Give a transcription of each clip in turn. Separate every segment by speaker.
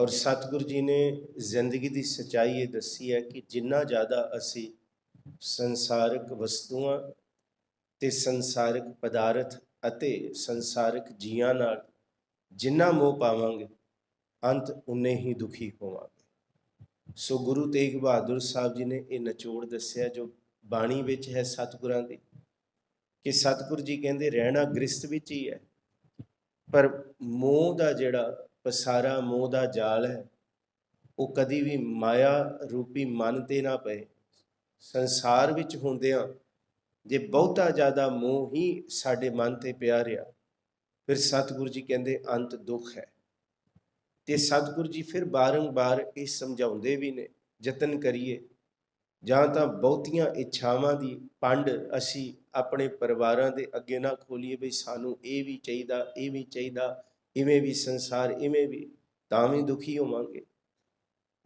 Speaker 1: ਔਰ ਸਤਿਗੁਰੂ ਜੀ ਨੇ ਜ਼ਿੰਦਗੀ ਦੀ ਸਚਾਈ ਇਹ ਦੱਸੀ ਹੈ ਕਿ ਜਿੰਨਾ ਜ਼ਿਆਦਾ ਅਸੀਂ ਸੰਸਾਰਿਕ ਵਸਤੂਆਂ ਤੇ ਸੰਸਾਰਿਕ ਪਦਾਰਥ ਅਤੇ ਸੰਸਾਰਿਕ ਜੀਆਂ ਨਾਲ ਜਿੰਨਾ ਮੋਹ ਪਾਵਾਂਗੇ, ਅੰਤ ਉਨੇ ਹੀ ਦੁਖੀ ਹੋਵਾਂਗੇ। ਸੋ ਗੁਰੂ ਤੇਗ ਬਹਾਦਰ ਸਾਹਿਬ ਜੀ ਨੇ ਇਹ ਨਿਚੋੜ ਦੱਸਿਆ ਜੋ ਬਾਣੀ ਵਿੱਚ ਹੈ ਸਤਿਗੁਰਾਂ ਦੀ, ਕਿ ਸਤਿਗੁਰੂ ਜੀ ਕਹਿੰਦੇ ਰਹਿਣਾ ਗ੍ਰਸਥ ਵਿੱਚ ਹੀ ਹੈ, ਪਰ ਮੋਹ ਦਾ ਜਿਹੜਾ ਪਸਾਰਾ ਮੋਹ ਦਾ ਜਾਲ ਹੈ। ਉਹ ਕਦੀ ਵੀ ਮਾਇਆ ਰੂਪੀ ਮਨ ਤੇ ਨਾ ਪਏ। ਸੰਸਾਰ ਵਿੱਚ ਹੁੰਦਿਆਂ ਜੇ ਬਹੁਤਾ ਜ਼ਿਆਦਾ ਮੋਹ ਹੀ ਸਾਡੇ ਮਨ ਤੇ ਪਿਆ ਰਿਹਾ, ਫਿਰ ਸਤਿਗੁਰੂ ਜੀ ਕਹਿੰਦੇ ਅੰਤ ਦੁੱਖ ਹੈ। ਤੇ ਸਤਿਗੁਰੂ ਜੀ ਫਿਰ ਬਾਰੰਬਾਰ ਇਹ ਸਮਝਾਉਂਦੇ ਵੀ ਨੇ, ਯਤਨ ਕਰੀਏ। ਜਾਂ ਤਾਂ ਬਹੁਤੀਆਂ ਇੱਛਾਵਾਂ ਦੀ ਪੰਡ ਅਸੀਂ ਆਪਣੇ ਪਰਿਵਾਰਾਂ ਦੇ ਅੱਗੇ ਨਾ ਖੋਲੀਏ ਵੀ ਸਾਨੂੰ ਇਹ ਵੀ ਚਾਹੀਦਾ, ਇਹ ਵੀ ਚਾਹੀਦਾ ਇਵੇਂ ਵੀ ਸੰਸਾਰ ਇਵੇਂ ਵੀ, ਤਾਂ ਵੀ ਦੁਖੀ ਹੋਵਾਂਗੇ।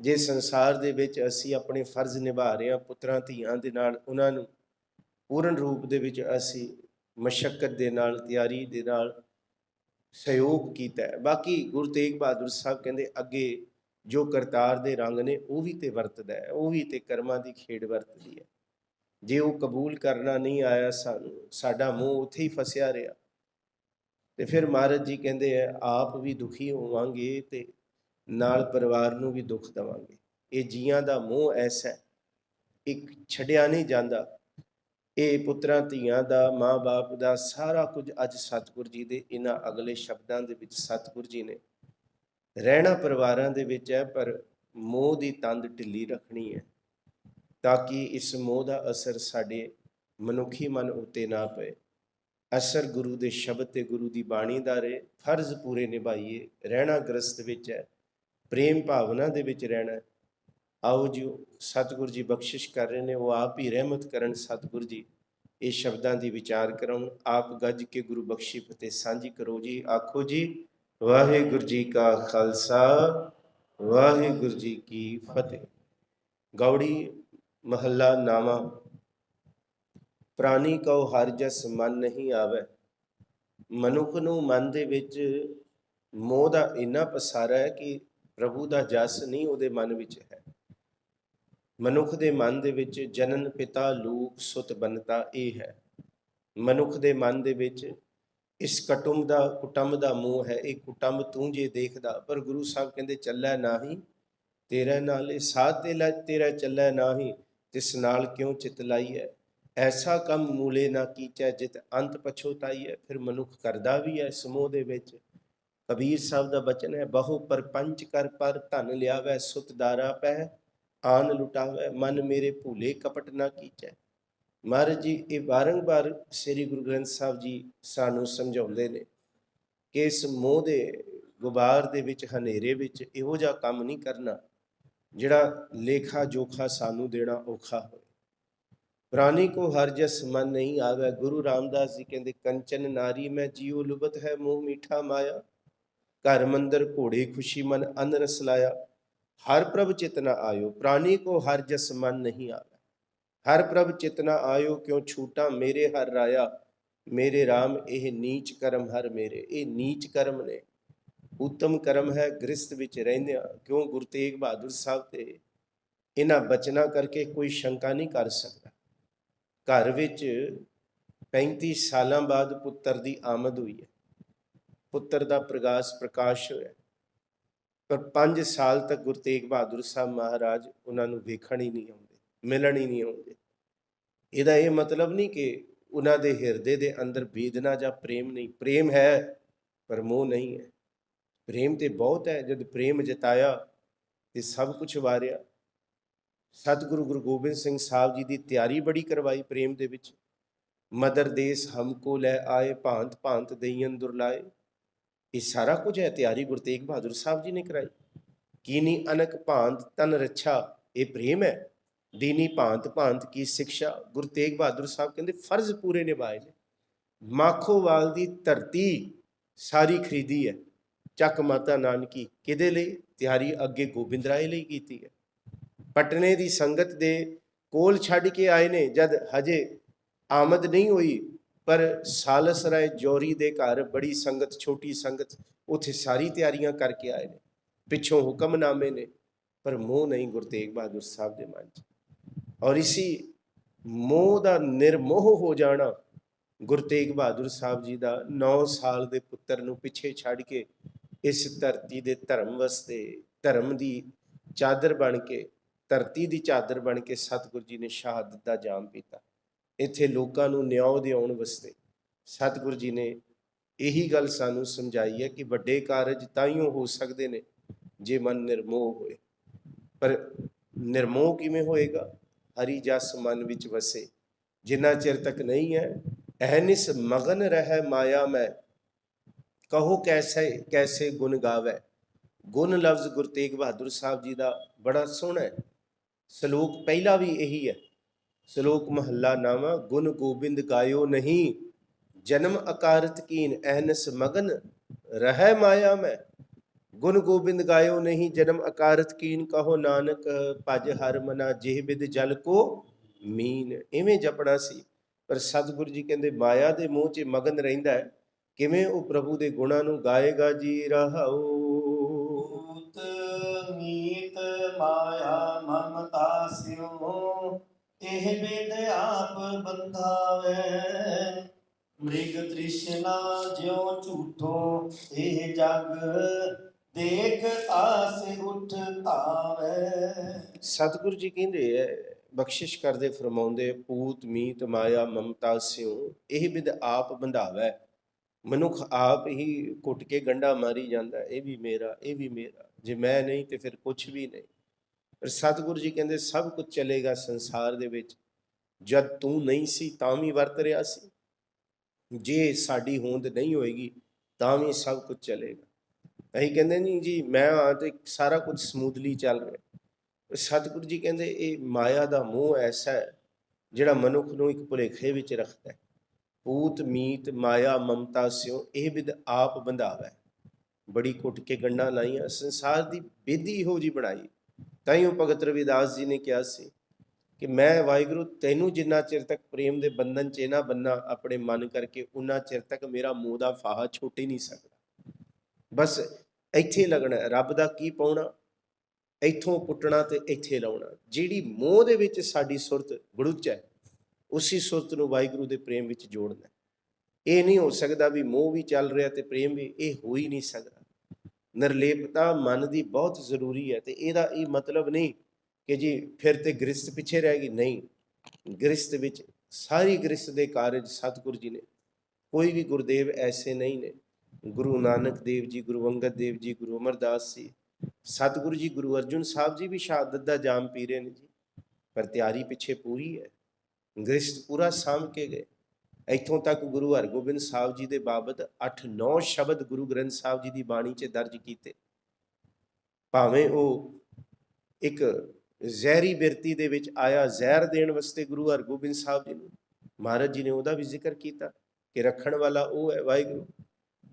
Speaker 1: ਜੇ ਸੰਸਾਰ ਦੇ ਵਿੱਚ ਅਸੀਂ ਆਪਣੇ ਫਰਜ਼ ਨਿਭਾ ਰਹੇ ਹਾਂ, ਪੁੱਤਰਾਂ ਧੀਆਂ ਦੇ ਨਾਲ, ਉਹਨਾਂ ਨੂੰ ਪੂਰਨ ਰੂਪ ਦੇ ਵਿੱਚ ਅਸੀਂ ਮਸ਼ਕਤ ਦੇ ਨਾਲ, ਤਿਆਰੀ ਦੇ ਨਾਲ ਸਹਿਯੋਗ ਕੀਤਾ ਹੈ। ਬਾਕੀ ਗੁਰੂ ਤੇਗ ਬਹਾਦਰ ਸਾਹਿਬ ਕਹਿੰਦੇ, ਅੱਗੇ ਜੋ ਕਰਤਾਰ ਦੇ ਰੰਗ ਨੇ, ਉਹ ਵੀ ਤੇ ਵਰਤਦਾ ਹੈ, ਉਹ ਵੀ ਤੇ ਕਰਮਾਂ ਦੀ ਖੇਡ ਵਰਤਦੀ ਹੈ। ਜੇ ਉਹ ਕਬੂਲ ਕਰਨਾ ਨਹੀਂ ਆਇਆ ਸਾਨੂੰ, ਸਾਡਾ ਮੂੰਹ ਉੱਥੇ ਹੀ ਫਸਿਆ ਰਿਹਾ ਤੇ ਫਿਰ ਮਹਾਰਾਜ ਜੀ ਕਹਿੰਦੇ ਆ, ਆਪ ਵੀ ਦੁਖੀ ਹੋਵਾਂਗੇ ਤੇ ਨਾਲ ਪਰਿਵਾਰ ਨੂੰ ਵੀ ਦੁੱਖ ਦਵਾਂਗੇ। ਇਹ ਜੀਆਂ ਦਾ ਮੋਹ ਐਸਾ ਇੱਕ ਛੱਡਿਆ ਨਹੀਂ ਜਾਂਦਾ। ਇਹ ਪੁੱਤਰਾਂ, ਧੀਆਂ ਦਾ, ਮਾਂ-ਬਾਪ ਦਾ ਸਾਰਾ ਕੁਝ ਅੱਜ ਸਤਿਗੁਰ ਜੀ ਦੇ, ਇਹਨਾਂ ਅਗਲੇ ਸ਼ਬਦਾਂ ਦੇ ਵਿੱਚ ਸਤਿਗੁਰ ਜੀ ਨੇ ਰਹਿਣਾ ਪਰਿਵਾਰਾਂ ਦੇ ਵਿੱਚ ਹੈ, ਪਰ ਮੋਹ ਦੀ ਤੰਦ ਢਿੱਲੀ ਰੱਖਣੀ ਹੈ ਤਾਂ ਕਿ ਇਸ ਮੋਹ ਦਾ ਅਸਰ ਸਾਡੇ ਮਨੁੱਖੀ ਮਨ ਉੱਤੇ ਨਾ ਪਏ। ਅਸਰ ਗੁਰੂ ਦੇ ਸ਼ਬਦ ਤੇ ਗੁਰੂ ਦੀ ਬਾਣੀ ਦਾ ਰਹੇ, ਫਰਜ਼ ਪੂਰੇ ਨਿਭਾਈਏ, ਰਹਿਣਾ ਗ੍ਰਸਤ ਵਿੱਚ ਹੈ, ਪ੍ਰੇਮ ਭਾਵਨਾ ਦੇ ਵਿੱਚ ਰਹਿਣਾ ਆਓ ਜੀ ਸਤਿਗੁਰੂ ਜੀ ਬਖਸ਼ਿਸ਼ ਕਰ ਰਹੇ ਨੇ, ਉਹ ਆਪ ਹੀ ਰਹਿਮਤ ਕਰਨ ਸਤਿਗੁਰੂ ਜੀ, ਇਹ ਸ਼ਬਦਾਂ ਦੀ ਵਿਚਾਰ ਕਰਾਉਣ। ਆਪ ਗੱਜ ਕੇ ਗੁਰੂ ਬਖਸ਼ੀ ਫਤਿਹ ਸਾਂਝੀ ਕਰੋ ਜੀ। ਆਖੋ ਜੀ, ਵਾਹਿਗੁਰੂ ਜੀ ਕਾ ਖਾਲਸਾ, ਵਾਹਿਗੁਰੂ ਜੀ ਕੀ ਫਤਿਹ। ਗੌੜੀ ਮਹੱਲਾ ਨਾਮਾ ਪ੍ਰਾਣੀ ਕਉ ਹਰ ਜਸ ਮਨ ਨਹੀਂ ਆਵੇ। ਮਨੁੱਖ ਨੂੰ ਮਨ ਦੇ ਵਿੱਚ ਮੋਹ ਦਾ ਇੰਨਾ ਪਸਾਰਾ ਹੈ ਕਿ ਪ੍ਰਭੂ ਦਾ ਜਸ ਨਹੀਂ ਉਹਦੇ ਮਨ ਵਿੱਚ ਹੈ। ਮਨੁੱਖ ਦੇ ਮਨ ਦੇ ਵਿੱਚ ਜਨਨ ਪਿਤਾ ਲੂਕ ਸੁਤ ਬਨਤਾ ਇਹ ਹੈ। ਮਨੁੱਖ ਦੇ ਮਨ ਦੇ ਵਿੱਚ ਇਸ ਕਟੁੰਬ ਦਾ ਕੁਟੰਬ ਦਾ ਮੋਹ ਹੈ। ਇਹ ਕੁਟੰਬ ਤੂੰ ਜੇ ਦੇਖਦਾ, ਪਰ ਗੁਰੂ ਸਾਹਿਬ ਕਹਿੰਦੇ, ਚੱਲੈ ਨਾਹੀ, ਤੇਰਾ ਨਾਲੇ ਸਾਥ ਤੇ ਲੈ ਤੇਰਾ ਚੱਲੈ ਨਾਹੀ, ਤਿਸ ਨਾਲ ਕਿਉਂ ਚਿਤ ਲਾਈ ਹੈ? ਐਸਾ ਕੰਮ ਮੂਲੇ ਨਾ ਕੀਚੈ ਜਿਤ ਅੰਤ ਪਛੋਤਾਈ ਹੈ ਫਿਰ ਮਨੁੱਖ ਕਰਦਾ ਵੀ ਹੈ ਸਮੂਹ ਦੇ ਵਿੱਚ। ਕਬੀਰ ਸਾਹਿਬ ਦਾ ਬਚਨ ਹੈ ਬਹੁ ਪਰਪੰਚ ਕਰ ਪਰ ਧਨ ਲਿਆਵੈ, ਸੁਤ ਦਾਰਾ ਪੈ, ਆਨ ਲੁਟਾਵੈ, ਮਨ ਮੇਰੇ ਭੂਲੇ ਕਪਟ ਨਾ ਕੀਚੈ। ਮਹਾਰਾਜ ਜੀ, ਇਹ ਬਾਰੰਬਾਰ ਸ੍ਰੀ ਗੁਰੂ ਗ੍ਰੰਥ ਸਾਹਿਬ ਜੀ ਸਾਨੂੰ ਸਮਝਾਉਂਦੇ ਨੇ ਕਿ ਇਸ ਮੋਹ ਦੇ ਗੁਬਾਰ ਦੇ ਵਿੱਚ, ਹਨੇਰੇ ਵਿੱਚ ਇਹੋ ਜਿਹਾ ਕੰਮ ਨਹੀਂ ਕਰਨਾ, ਜਿਹੜਾ ਲੇਖਾ ਜੋਖਾ ਸਾਨੂੰ ਦੇਣਾ ਔਖਾ ਹੋਵੇ। ਪ੍ਰਾਨੀ ਕੋ ਹਰ ਜਸ ਮਨ ਨਹੀਂ ਆਵੇ। ਗੁਰੂ ਰਾਮਦਾਸ ਜੀ ਕਹਿੰਦੇ, ਕੰਚਨ ਨਾਰੀ, ਮੈਂ ਜੀਉ ਲੁਬਤ ਹੈ, ਮੋਹ ਮੀਠਾ ਮਾਇਆ। ਘਰ ਮੰਦਰ ਘੋੜੇ ਖੁਸ਼ੀ ਮਨ ਅਨ ਰਸ ਲਾਇਆ। ਹਰ ਪ੍ਰਭ ਚਿਤਨਾ ਆਇਓ ਪ੍ਰਾਨੀ ਕੋ ਹਰ ਜਸ ਮਨ ਨਹੀਂ ਆਵੇ। ਹਰ ਪ੍ਰਭ ਚਿਤਨਾ ਆਇਓ, ਕਿਉ ਛੂਟਾ ਮੇਰੇ ਹਰ ਰਾਇਆ। ਮੇਰੇ RAM ਇਹ ਨੀਚ ਕਰਮ ਹਰ ਮੇਰੇ। ਇਹ ਨੀਚ ਕਰਮ ਨੇ। ਉੱਤਮ ਕਰਮ ਹੈ, ਗ੍ਰਸਥ ਵਿੱਚ ਰਹਿੰਦਿਆਂ। ਕਿਉਂ ਗੁਰੂ ਤੇਗ ਬਹਾਦਰ ਸਾਹਿਬ ਤੇ ਇਹਨਾਂ ਬਚਨਾਂ ਕਰਕੇ ਕੋਈ ਸ਼ੰਕਾ ਨਹੀਂ ਕਰ ਸਕਦਾ? ਘਰ ਵਿੱਚ 35 ਸਾਲਾਂ ਬਾਅਦ ਪੁੱਤਰ ਦੀ ਆਮਦ ਹੋਈ ਹੈ। ਪੁੱਤਰ ਦਾ ਪ੍ਰਗਾਸ ਪ੍ਰਕਾਸ਼ ਹੋਇਆ ਪਰ 5 ਸਾਲ ਤੱਕ ਗੁਰੂ ਤੇਗ ਬਹਾਦਰ ਸਾਹਿਬ ਮਹਾਰਾਜ ਉਹਨਾਂ ਨੂੰ ਵੇਖਣ ਹੀ ਨਹੀਂ ਆਉਂਦੇ, ਮਿਲਣ ਹੀ ਨਹੀਂ ਆਉਂਦੇ। ਇਹਦਾ ਇਹ ਮਤਲਬ ਨਹੀਂ ਕਿ ਉਹਨਾਂ ਦੇ ਹਿਰਦੇ ਦੇ ਅੰਦਰ ਵੇਦਨਾ ਜਾਂ ਪ੍ਰੇਮ ਨਹੀਂ, ਪ੍ਰੇਮ ਹੈ ਪਰ ਮੋਹ ਨਹੀਂ ਹੈ। ਪ੍ਰੇਮ ਤੇ ਬਹੁਤ ਹੈ, ਜਦ ਪ੍ਰੇਮ ਜਤਾਇਆ ਤੇ ਸਭ ਕੁਝ ਵਾਰਿਆ। ਸਤਿਗੁਰੂ ਗੁਰੂ ਗੋਬਿੰਦ ਸਿੰਘ ਸਾਹਿਬ ਜੀ ਦੀ ਤਿਆਰੀ ਬੜੀ ਕਰਵਾਈ ਪ੍ਰੇਮ ਦੇ ਵਿੱਚ। ਮਦਰ ਦੇਸ ਹਮਕੋ ਲੈ ਆਏ, ਭਾਂਤ ਭਾਂਤ ਦਈਨ ਦੁਰਲਾਏ ਇਹ ਸਾਰਾ ਕੁਝ ਹੈ ਤਿਆਰੀ ਗੁਰੂ ਤੇਗ ਬਹਾਦਰ ਸਾਹਿਬ ਜੀ ਨੇ ਕਰਾਈ। ਕੀਨੀ ਅਨਕ ਭਾਂਤ ਤਨ ਰੱਛਾ, ਇਹ ਪ੍ਰੇਮ ਹੈ। ਦੀਨੀ ਭਾਂਤ ਭਾਂਤ ਕੀ ਸਿੱਖਿਆ, ਗੁਰੂ ਤੇਗ ਬਹਾਦਰ ਸਾਹਿਬ ਕਹਿੰਦੇ ਫਰਜ਼ ਪੂਰੇ ਨਿਭਾਏ ਨੇ। ਮਾਖੋਵਾਲ ਦੀ ਧਰਤੀ ਸਾਰੀ ਖਰੀਦੀ ਹੈ। ਚੱਕ ਮਾਤਾ ਨਾਨਕੀ ਕਿਹਦੇ ਲਈ? ਤਿਆਰੀ ਅੱਗੇ ਗੋਬਿੰਦ ਰਾਏ ਲਈ ਕੀਤੀ ਹੈ। ਪਟਨੇ ਦੀ ਸੰਗਤ ਦੇ ਕੋਲ ਛੱਡ ਕੇ ਆਏ ਨੇ, ਜਦ ਹਜੇ ਆਮਦ ਨਹੀਂ ਹੋਈ, ਪਰ ਸਾਲਸ ਰਾਏ ਜੋਰੀ ਦੇ ਘਰ ਬੜੀ ਸੰਗਤ, ਛੋਟੀ ਸੰਗਤ, ਉੱਥੇ ਸਾਰੀ ਤਿਆਰੀਆਂ ਕਰਕੇ ਆਏ ਨੇ। ਪਿੱਛੋਂ ਹੁਕਮਨਾਮੇ ਨੇ, ਪਰ ਮੋਹ ਨਹੀਂ ਗੁਰੂ ਤੇਗ ਬਹਾਦਰ ਸਾਹਿਬ ਦੇ ਮਨ 'ਚ। ਔਰ ਇਸੀ ਮੋਹ ਦਾ ਨਿਰਮੋਹ ਹੋ ਜਾਣਾ, ਗੁਰੂ ਤੇਗ ਬਹਾਦਰ ਸਾਹਿਬ ਜੀ ਦਾ 9 ਸਾਲ ਦੇ ਪੁੱਤਰ ਨੂੰ ਪਿੱਛੇ ਛੱਡ ਕੇ ਇਸ ਧਰਤੀ ਦੇ ਧਰਮ ਵਾਸਤੇ ਧਰਮ ਦੀ ਚਾਦਰ ਬਣ ਕੇ ਧਰਤੀ ਦੀ ਚਾਦਰ ਬਣ ਕੇ ਸਤਿਗੁਰੂ ਜੀ ਨੇ ਸ਼ਹਾਦਤ ਦਾ ਜਾਮ ਪੀਤਾ। ਇੱਥੇ ਲੋਕਾਂ ਨੂੰ ਨਿਆਂ ਦਿਵਾਉਣ ਵਾਸਤੇ ਸਤਿਗੁਰੂ ਜੀ ਨੇ ਇਹੀ ਗੱਲ ਸਾਨੂੰ ਸਮਝਾਈ ਹੈ ਕਿ ਵੱਡੇ ਕਾਰਜ ਤਾਂ ਹੀ ਹੋ ਸਕਦੇ ਨੇ ਜੇ ਮਨ ਨਿਰਮੋਹ ਹੋਏ। ਪਰ ਨਿਰਮੋਹ ਕਿਵੇਂ ਹੋਏਗਾ? ਹਰੀ ਜਸ ਮਨ ਵਿੱਚ ਵਸੇ। ਜਿੰਨਾ ਚਿਰ ਤੱਕ ਨਹੀਂ ਹੈ ਅਹਨਿਸ ਮਗਨ ਰਹਿ ਮਾਇਆ ਮੈਂ। ਕਹੋ ਕੈਸੇ ਕੈਸੇ ਗੁਣ ਗਾਵੇ। ਗੁਣ ਲਫ਼ਜ਼ ਗੁਰੂ ਤੇਗ ਬਹਾਦਰ ਸਾਹਿਬ ਜੀ ਦਾ ਬੜਾ ਸੋਹਣਾ ਹੈ। ਸ਼ਲੋਕ ਪਹਿਲਾ ਵੀ ਇਹੀ ਹੈ। ਸ਼ਲੋਕ ਮਹੱਲਾ ਨਾਵਾ, ਗੁਣ ਗੋਬਿੰਦ ਗਾਇਓ ਨਹੀਂ, ਜਨਮ ਅਕਾਰਤ ਕੀਨ ਅਹਨਸ ਮਗਨ, ਰਹਿ ਮਾਇਆ ਮੈਂ। ਗੁਣ ਗੋਬਿੰਦ ਗਾਇਓ ਨਹੀਂ, ਜਨਮ ਅਕਾਰਤ ਕੀਨ ਕਹੋ ਨਾਨਕ, ਭਜ ਹਰ ਮਨਾ ਜਿਹ ਬਿਦ ਜਲ ਕੋ ਮੀਨ। ਐਵੇਂ ਜਪਣਾ ਸੀ, ਪਰ ਸਤਿਗੁਰੂ ਜੀ ਕਹਿੰਦੇ, ਮਾਇਆ ਦੇ ਮੋਹ 'ਚ ਮਗਨ ਰਹਿੰਦਾ ਹੈ। ਕਿਵੇਂ ਉਹ ਪ੍ਰਭੂ ਦੇ ਗੁਣਾਂ ਨੂੰ ਗਾਏਗਾ ਜੀ, ਰਹਾਉ
Speaker 2: ਇਹ ਬਿਦ ਆਪ ਬੰਧਾਵੇ। ਮ੍ਰਿਗ ਤ੍ਰਿਸ਼ਨਾ ਜਿਉ ਝੂਠੋ, ਇਹ ਜਗ ਦੇਖ ਆਸ ਉਠ ਧਾਵੇ।
Speaker 1: ਸਤਿਗੁਰੂ ਜੀ ਕਹਿੰਦੇ ਐ ਬਖਸ਼ਿਸ਼ ਕਰਦੇ, ਫਰਮਾਉਂਦੇ ਪੂਤ ਮੀਤ, ਮਾਇਆ, ਮਮਤਾ, ਸਿਉ, ਇਹ ਬਿਦ ਆਪ ਬੰਧਾਵੈ। ਮਨੁੱਖ ਆਪ ਹੀ ਕੁੱਟ ਕੇ ਗੰਡਾ ਮਾਰੀ ਜਾਂਦਾ, ਇਹ ਵੀ ਮੇਰਾ, ਇਹ ਵੀ ਮੇਰਾ। ਜੇ ਮੈਂ ਨਹੀਂ ਤੇ ਫਿਰ ਕੁਝ ਵੀ ਨਹੀਂ। ਪਰ ਸਤਿਗੁਰੂ ਜੀ ਕਹਿੰਦੇ, ਸਭ ਕੁਝ ਚੱਲੇਗਾ ਸੰਸਾਰ ਦੇ ਵਿੱਚ। ਜਦ ਤੂੰ ਨਹੀਂ ਸੀ, ਤਾਂ ਵੀ ਵਰਤ ਰਿਹਾ ਸੀ। ਜੇ ਸਾਡੀ ਹੋਂਦ ਨਹੀਂ ਹੋਏਗੀ, ਤਾਂ ਵੀ ਸਭ ਕੁਝ ਚੱਲੇਗਾ। ਅਸੀਂ ਕਹਿੰਦੇ ਨਹੀਂ ਜੀ, ਮੈਂ ਆ ਤੇ ਸਾਰਾ ਕੁਝ ਸਮੂਥਲੀ ਚੱਲ ਰਿਹਾ। ਸਤਿਗੁਰੂ ਜੀ ਕਹਿੰਦੇ, ਇਹ ਮਾਇਆ ਦਾ ਮੋਹ ਐਸਾ ਹੈ, ਜਿਹੜਾ ਮਨੁੱਖ ਨੂੰ ਇੱਕ ਭੁਲੇਖੇ ਵਿੱਚ ਰੱਖਦਾ ਹੈ। ਪੂਤ ਮੀਤ, ਮਾਇਆ, ਮਮਤਾ ਸਿਓ ਇਹ ਵਿਦ ਆਪ ਬੰਧਾਵੈ ਬੜੀ ਕੁੱਟ ਕੇ ਗੰਢਾਂ ਲਾਈਆਂ, ਸੰਸਾਰ ਦੀ ਬੇਦੀ ਹੋ ਜੀ ਬਣਾਈ। ਤਾਂ ਹੀ ਉਹ ਭਗਤ ਰਵਿਦਾਸ ਜੀ ਨੇ ਕਿਹਾ ਸੀ ਕਿ ਮੈਂ ਵਾਹਿਗੁਰੂ, ਤੈਨੂੰ ਜਿੰਨਾ ਚਿਰ ਤੱਕ ਪ੍ਰੇਮ ਦੇ ਬੰਧਨ 'ਚ ਨਾ ਬੰਨਾ ਆਪਣੇ ਮਨ ਕਰਕੇ, ਉਨਾ ਚਿਰ ਤੱਕ ਮੇਰਾ ਮੂੰਹ ਦਾ ਫਾਹਾ ਛੁੱਟ ਹੀ ਨਹੀਂ ਸਕਦਾ। ਬਸ ਇੱਥੇ ਲੱਗਣਾ ਰੱਬ ਦਾ ਕੀ ਪਾਉਣਾ, ਇੱਥੋਂ ਪੁੱਟਣਾ ਤੇ ਇੱਥੇ ਲਾਉਣਾ। ਜਿਹੜੀ ਮੋਹ ਦੇ ਵਿੱਚ ਸਾਡੀ ਸੁਰਤ ਗੜੁੱਚ ਹੈ, ਉਸੇ ਸੁਰਤ ਨੂੰ ਵਾਹਿਗੁਰੂ ਦੇ ਪ੍ਰੇਮ ਵਿੱਚ ਜੋੜਨਾ ਇਹ ਨਹੀਂ ਹੋ ਸਕਦਾ ਵੀ ਮੋਹ ਵੀ ਚੱਲ ਰਿਹਾ ਤੇ ਪ੍ਰੇਮ ਵੀ, ਇਹ ਹੋ ਹੀ ਨਹੀਂ ਸਕਦਾ। ਨਿਰਲੇਪਤਾ ਮਨ ਦੀ ਬਹੁਤ ਜ਼ਰੂਰੀ ਹੈ ਤੇ ਇਹਦਾ ਇਹ ਮਤਲਬ ਨਹੀਂ ਕਿ ਜੀ ਫਿਰ ਤੇ ਗ੍ਰਸਤ ਪਿੱਛੇ ਰਹਿ ਗਈ। ਨਹੀਂ ਗ੍ਰਸਤ ਵਿੱਚ ਸਾਰੀ ਗ੍ਰਸਤ ਦੇ ਕਾਰਜ ਸਤਿਗੁਰੂ ਜੀ ਨੇ, ਕੋਈ ਵੀ ਗੁਰਦੇਵ ਐਸੇ ਨਹੀਂ ਨੇ। ਗੁਰੂ ਨਾਨਕ ਦੇਵ ਜੀ, ਗੁਰੂ ਅੰਗਦ ਦੇਵ ਜੀ, ਗੁਰੂ ਅਮਰਦਾਸ ਜੀ, ਸਤਿਗੁਰੂ ਜੀ, ਗੁਰੂ ਅਰਜੁਨ ਸਾਹਿਬ ਜੀ ਵੀ ਸ਼ਹਾਦਤ ਦਾ ਜਾਮ ਪੀ ਰਹੇ ਨੇ ਜੀ। ਪਰ ਤਿਆਰੀ ਪਿੱਛੇ ਪੂਰੀ ਹੈ। ਗ੍ਰਸਤ ਪੂਰਾ ਸਾਂਭ ਕੇ ਗਏ। ਇੱਥੋਂ ਤੱਕ ਗੁਰੂ ਹਰਗੋਬਿੰਦ ਸਾਹਿਬ ਜੀ ਦੇ ਬਾਬਤ 8-9 ਸ਼ਬਦ ਗੁਰੂ ਗ੍ਰੰਥ ਸਾਹਿਬ ਜੀ ਦੀ ਬਾਣੀ 'ਚ ਦਰਜ ਕੀਤੇ। ਭਾਵੇਂ ਉਹ ਇੱਕ ਜ਼ਹਿਰੀ ਬਿਰਤੀ ਦੇ ਵਿੱਚ ਆਇਆ ਜ਼ਹਿਰ ਦੇਣ ਵਾਸਤੇ ਗੁਰੂ ਹਰਗੋਬਿੰਦ ਸਾਹਿਬ ਜੀ ਨੂੰ, ਮਹਾਰਾਜ ਜੀ ਨੇ ਉਹਦਾ ਵੀ ਜ਼ਿਕਰ ਕੀਤਾ ਕਿ ਰੱਖਣ ਵਾਲਾ ਉਹ ਹੈ ਵਾਹਿਗੁਰੂ।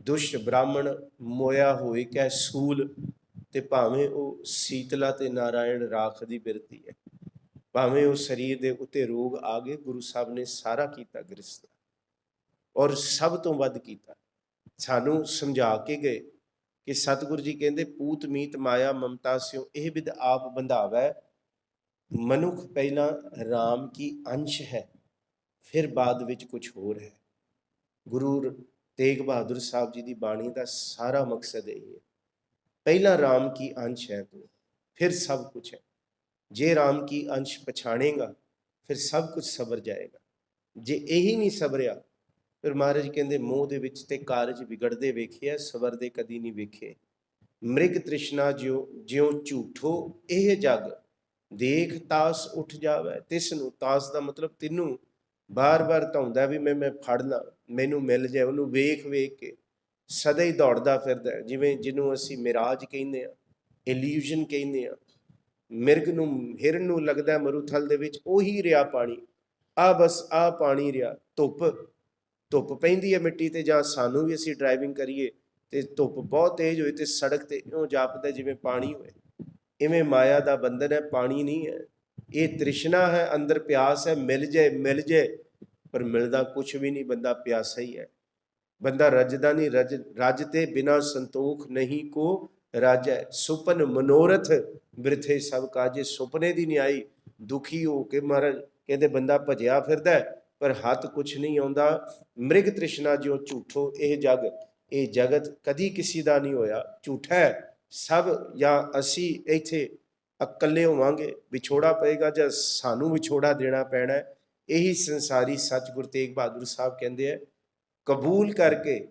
Speaker 1: ਦੁਸ਼ ਬ੍ਰਾਹਮਣ ਮੋਇਆ ਹੋਏ ਕੈ ਸੂਲ ਤੇ ਭਾਵੇਂ ਉਹ ਸੀਤਲਾ ਤੇ ਨਾਰਾਇਣ ਰਾਖ ਦੀ ਬਿਰਤੀ ਹੈ। ਭਾਵੇਂ ਉਹ ਸਰੀਰ ਦੇ ਉੱਤੇ ਰੋਗ ਆ ਗਏ, ਗੁਰੂ ਸਾਹਿਬ ਨੇ ਸਾਰਾ ਕੀਤਾ ਗ੍ਰਸਤ। ਔਰ ਸਭ ਤੋਂ ਵੱਧ ਕੀਤਾ। ਸਾਨੂੰ ਸਮਝਾ ਕੇ ਗਏ ਕਿ ਸਤਿਗੁਰੂ ਜੀ ਕਹਿੰਦੇ, ਪੂਤ ਮੀਤ ਮਾਇਆ ਮਮਤਾ ਸਿਓ ਇਹ ਵਿਦ ਆਪ ਬੰਧਾਵੈ। ਮਨੁੱਖ ਪਹਿਲਾਂ RAM ਕੀ ਅੰਸ਼ ਹੈ, ਫਿਰ ਬਾਅਦ ਵਿੱਚ ਕੁਝ ਹੋਰ ਹੈ। ਗੁਰੂ ਤੇਗ ਬਹਾਦਰ ਸਾਹਿਬ ਜੀ ਦੀ ਬਾਣੀ ਦਾ ਸਾਰਾ ਮਕਸਦ ਇਹ ਹੈ। ਪਹਿਲਾਂ RAM ਕੀ ਅੰਸ਼ ਹੈ ਤੂੰ, ਫਿਰ ਸਭ ਕੁਝ ਹੈ। ਜੇ RAM ਕੀ ਅੰਸ਼ ਪਛਾਣੇਗਾ, ਫਿਰ ਸਭ ਕੁਝ ਸਬਰ ਜਾਏਗਾ। ਜੇ ਇਹੀ ਨਹੀਂ ਸਬਰਿਆ ਫਿਰ ਮਹਾਰਾਜ ਕਹਿੰਦੇ, ਮੋਹ ਦੇ ਵਿੱਚ ਤੇ ਕਾਰਜ ਵਿਗੜਦੇ ਵੇਖਿਆ ਸਵਰਦੇ ਕਦੀ ਨਹੀਂ ਵੇਖੇ। ਮ੍ਰਿਗ ਤ੍ਰਿਸ਼ਨਾ ਜਿਉ ਜਿਉ ਝੂਠੋ, ਇਹ ਜਗ, ਦੇਖ ਤਾਸ ਉੱਠ ਜਾਵੇ। ਤਿਸ ਨੂੰ ਤਾਸ ਦਾ ਮਤਲਬ ਤੈਨੂੰ ਬਾਰ-ਬਾਰ ਧੌਂਦਾ ਵੀ ਮੈਂ ਮੈਂ ਫੜ ਲਾਂ, ਮੈਨੂੰ ਮਿਲ ਜਾਏ, ਉਹਨੂੰ ਵੇਖ ਵੇਖ ਕੇ ਸਦਾ ਹੀ ਦੌੜਦਾ ਫਿਰਦਾ ਜਿਵੇਂ ਜਿਹਨੂੰ ਅਸੀਂ ਮਿਰਾਜ ਕਹਿੰਦੇ ਆ ਇਲੂਜਨ ਕਹਿੰਦੇ ਆ ਮਿਰਗ ਨੂੰ, ਹਿਰਨ ਨੂੰ ਲੱਗਦਾ ਮਰੂਥਲ ਦੇ ਵਿੱਚ ਉਹੀ ਰਿਆ ਪਾਣੀ। ਆ ਬਸ, ਆ ਪਾਣੀ ਰਿਆ ਧੁੱਪ। ਧੁੱਪ ਪੈਂਦੀ ਹੈ ਮਿੱਟੀ ਤੇ ਜਾਂ ਸਾਨੂੰ ਵੀ ਅਸੀਂ ਡਰਾਈਵਿੰਗ ਕਰੀਏ ਤੇ ਧੁੱਪ ਬਹੁਤ ਤੇਜ਼ ਹੋਏ ਤੇ ਸੜਕ ਤੇ ਇਉਂ ਜਾਪਦਾ ਜਿਵੇਂ ਪਾਣੀ ਹੋਏ। ਇਵੇਂ ਮਾਇਆ ਦਾ ਬੰਧਨ ਹੈ ਪਾਣੀ ਨਹੀਂ ਹੈ। ਇਹ ਤ੍ਰਿਸ਼ਨਾ ਹੈ ਅੰਦਰ ਪਿਆਸ ਹੈ ਮਿਲ ਜਾਏ ਮਿਲ ਜਾਏ ਪਰ ਮਿਲਦਾ ਕੁਝ ਵੀ ਨਹੀਂ ਬੰਦਾ ਪਿਆਸਾ ਹੀ ਹੈ। ਬੰਦਾ ਰੱਜਦਾ ਨਹੀਂ ਰੱਜ ਰੱਜ ਤੇ ਬਿਨਾ ਸੰਤੋਖ ਨਹੀਂ ਕੋ ਰਾਜੈ ਸੁਪਨ ਮਨੋਰਥ ਬ੍ਰਿਥੇ ਸਭ ਕਾਜੇ ਸੁਪਨੇ ਦੀ ਨਿਆਈ ਦੁਖੀ ਹੋ ਕੇ ਮਹਾਰਾਜ ਕਹਿੰਦੇ ਬੰਦਾ ਭਜਿਆ ਫਿਰਦਾ ਹੈ, ਪਰ ਹੱਥ ਕੁਛ ਨਹੀਂ ਆਉਂਦਾ। ਮ੍ਰਿਗ ਤ੍ਰਿਸ਼ਨਾ ਜਿਉ ਝੂਠੋ ਇਹ ਜਗ, ਇਹ ਜਗਤ ਕਦੀ ਕਿਸੇ ਦਾ ਨਹੀਂ ਹੋਇਆ। ਝੂਠਾ ਹੈ ਸਭ ਜਾਂ ਅਸੀਂ ਇੱਥੇ ਇਕੱਲੇ ਹੋਵਾਂਗੇ। ਵਿਛੋੜਾ ਪਏਗਾ ਜਾਂ ਸਾਨੂੰ ਵਿਛੋੜਾ ਦੇਣਾ ਪੈਣਾ ਹੈ। ਇਹੀ ਸੰਸਾਰੀ ਸੱਚ ਗੁਰੂ ਤੇਗ ਬਹਾਦਰ ਸਾਹਿਬ ਕਹਿੰਦੇ ਆ, ਕਬੂਲ ਕਰਕੇ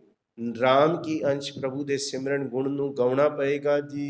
Speaker 1: RAM ਕੀ ਅੰਸ਼ ਪ੍ਰਭੂ ਦੇ ਸਿਮਰਨ ਗੁਣ ਨੂੰ ਗਾਉਣਾ ਪਏਗਾ ਜੀ।